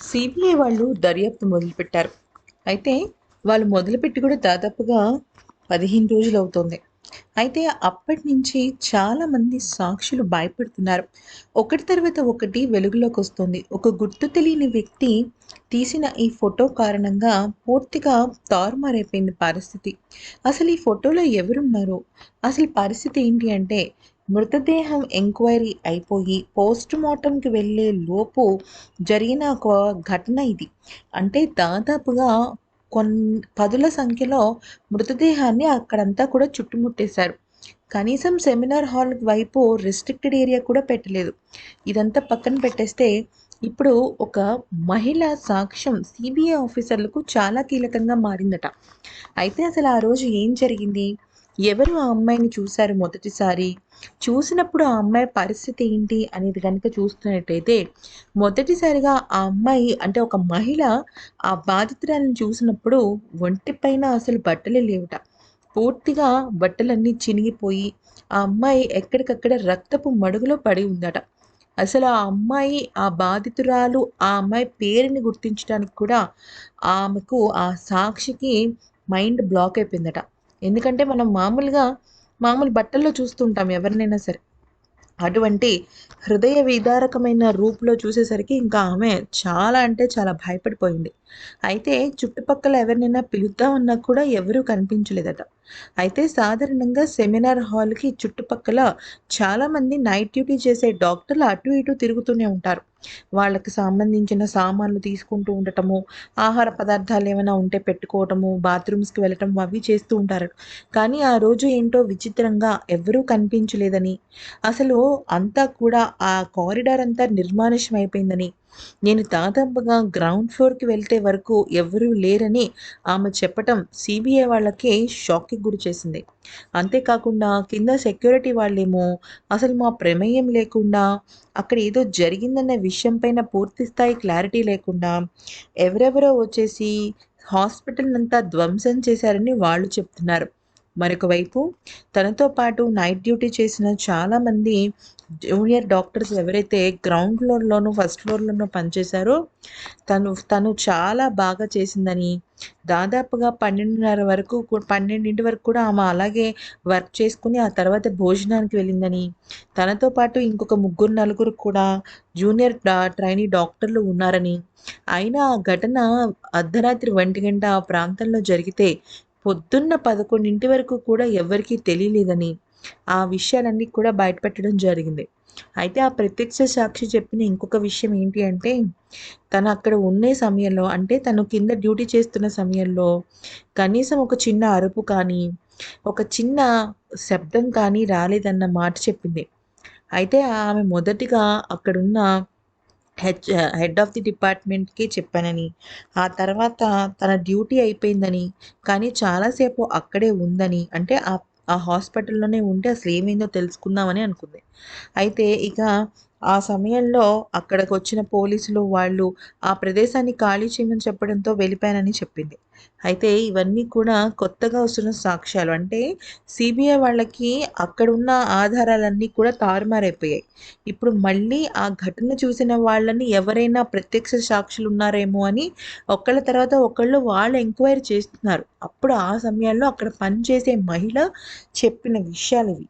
CBI వాళ్ళు దర్యాప్తు మొదలుపెట్టారు. అయితే వాళ్ళు మొదలుపెట్టి కూడా దాదాపుగా పదిహేను రోజులు అవుతుంది. అయితే అప్పటి నుంచి చాలామంది సాక్షులు భయపడుతున్నారు. ఒకటి తర్వాత ఒకటి వెలుగులోకి వస్తుంది. ఒక గుర్తు తెలియని వ్యక్తి తీసిన ఈ ఫోటో కారణంగా పూర్తిగా తారుమారైపోయింది పరిస్థితి. అసలు ఈ ఫోటోలో ఎవరున్నారు అసలు పరిస్థితి ఏంటి అంటే మృతదేహం ఎంక్వైరీ అయిపోయి పోస్ట్ మార్టంకి వెళ్ళే లోపు జరిగిన ఒక ఘటన ఇది. అంటే దాదాపుగా కొన్ని పదుల సంఖ్యలో మృతదేహాన్ని అక్కడంతా కూడా చుట్టుముట్టేశారు. కనీసం సెమినార్ హాల్ వైపు రెస్ట్రిక్టెడ్ ఏరియా కూడా పెట్టలేదు. ఇదంతా పక్కన పెట్టేస్తే ఇప్పుడు ఒక మహిళ సాక్ష్యం సిబిఐ ఆఫీసర్లకు చాలా కీలకంగా మారిందట. అయితే అసలు ఆ రోజు ఏం జరిగింది? ఎవరు ఆ అమ్మాయిని చూశారు మొదటిసారి? చూసినప్పుడు ఆ అమ్మాయి పరిస్థితి ఏంటి అనేది కనుక చూస్తున్నట్టయితే మొదటిసారిగా ఆ అమ్మాయి అంటే ఒక మహిళ ఆ బాధితురాలను చూసినప్పుడు ఒంటిపైన అసలు బట్టలే లేవుట. పూర్తిగా బట్టలన్నీ చినిగిపోయి ఆ అమ్మాయి ఎక్కడికక్కడ రక్తపు మడుగులో పడి ఉందట. అసలు ఆ అమ్మాయి ఆ బాధితురాలు ఆ అమ్మాయి పేరుని గుర్తించడానికి కూడా ఆమెకు ఆ సాక్షికి మైండ్ బ్లాక్ అయిపోయిందట. ఎందుకంటే మనం మామూలుగా మామూలు బట్టల్లో చూస్తుంటాం ఎవరినైనా సరే. అటువంటి హృదయ విదారకమైన రూపులో చూసేసరికి ఇంకా ఆమె చాలా అంటే చాలా భయపడిపోయింది. అయితే చుట్టుపక్కల ఎవరినైనా పిలుద్దామన్నా కూడా ఎవరూ కనిపించలేదట. అయితే సాధారణంగా సెమినార్ హాల్కి చుట్టుపక్కల చాలామంది నైట్ డ్యూటీ చేసే డాక్టర్లు అటు ఇటు తిరుగుతూనే ఉంటారు. వాళ్ళకి సంబంధించిన సామాన్లు తీసుకుంటూ ఉండటము ఆహార పదార్థాలు ఏమైనా ఉంటే పెట్టుకోవటము బాత్రూమ్స్కి వెళ్ళటం అవి చేస్తూ ఉంటారు. కానీ ఆ రోజు ఏంటో విచిత్రంగా ఎవరూ కనిపించలేదని అసలు అంతా కూడా ఆ కారిడార్ అంతా నిర్మానుష్యం అయిపోయిందని నేను దాదాపుగా గ్రౌండ్ ఫ్లోర్కి వెళ్తే వరకు ఎవరూ లేరని ఆమె చెప్పటం సిబిఐ వాళ్ళకే షాక్కి గురి చేసింది. అంతేకాకుండా కింద సెక్యూరిటీ వాళ్ళేమో అసలు మా ప్రమేయం లేకుండా అక్కడ ఏదో జరిగిందన్న విషయం పైన పూర్తి స్థాయి క్లారిటీ లేకుండా ఎవరెవరో వచ్చేసి హాస్పిటల్ అంతా ధ్వంసం చేశారని వాళ్ళు చెప్తున్నారు. మరొక వైపు తనతో పాటు నైట్ డ్యూటీ చేసిన చాలామంది జూనియర్ డాక్టర్స్ ఎవరైతే గ్రౌండ్ ఫ్లోర్లోనూ ఫస్ట్ ఫ్లోర్లోనూ పనిచేశారో తను తను చాలా బాగా చేసిందని దాదాపుగా పన్నెండున్నర వరకు పన్నెండింటి వరకు కూడా ఆమె అలాగే వర్క్ చేసుకుని ఆ తర్వాత భోజనానికి వెళ్ళిందని తనతో పాటు ఇంకొక ముగ్గురు నలుగురు కూడా జూనియర్ ట్రైనీ డాక్టర్లు ఉన్నారని అయినా ఆ ఘటన అర్ధరాత్రి ఒంటి గంట ఆ ప్రాంతంలో జరిగితే పొద్దున్న పదకొండింటి వరకు కూడా ఎవరికీ తెలియలేదని ఆ విషయాలన్నీ కూడా బయటపెట్టడం జరిగింది. అయితే ఆ ప్రత్యక్ష సాక్షి చెప్పిన ఇంకొక విషయం ఏంటి అంటే తను అక్కడ ఉండే సమయంలో అంటే తను కింద డ్యూటీ చేస్తున్న సమయంలో కనీసం ఒక చిన్న అరుపు కానీ ఒక చిన్న శబ్దం కానీ రాలేదన్న మాట చెప్పింది. అయితే ఆమె మొదటిగా అక్కడున్న హెచ్ హెడ్ ఆఫ్ ది డిపార్ట్మెంట్కి చెప్పానని. ఆ తర్వాత తన డ్యూటీ అయిపోయిందని కానీ చాలాసేపు అక్కడే ఉందని అంటే ఆ ఆ హాస్పిటల్లోనే ఉంటే అసలు ఏమైందో తెలుసుకుందామని అనుకుంది. అయితే ఇక ఆ సమయంలో అక్కడికి వచ్చిన పోలీసులు వాళ్ళు ఆ ప్రదేశాన్ని ఖాళీ చేయమని చెప్పడంతో వెళ్ళిపోయానని చెప్పింది. అయితే ఇవన్నీ కూడా కొత్తగా వస్తున్న సాక్ష్యాలు. అంటే సిబిఐ వాళ్ళకి అక్కడ ఉన్న ఆధారాలన్నీ కూడా తారుమారైపోయాయి. ఇప్పుడు మళ్ళీ ఆ ఘటన చూసిన వాళ్ళని ఎవరైనా ప్రత్యక్ష సాక్షులు ఉన్నారేమో అని ఒకళ్ళ తర్వాత ఒకళ్ళు వాళ్ళు ఎంక్వైరీ చేస్తున్నారు. అప్పుడు ఆ సమయాల్లో అక్కడ పనిచేసే మహిళ చెప్పిన విషయాలు ఇవి.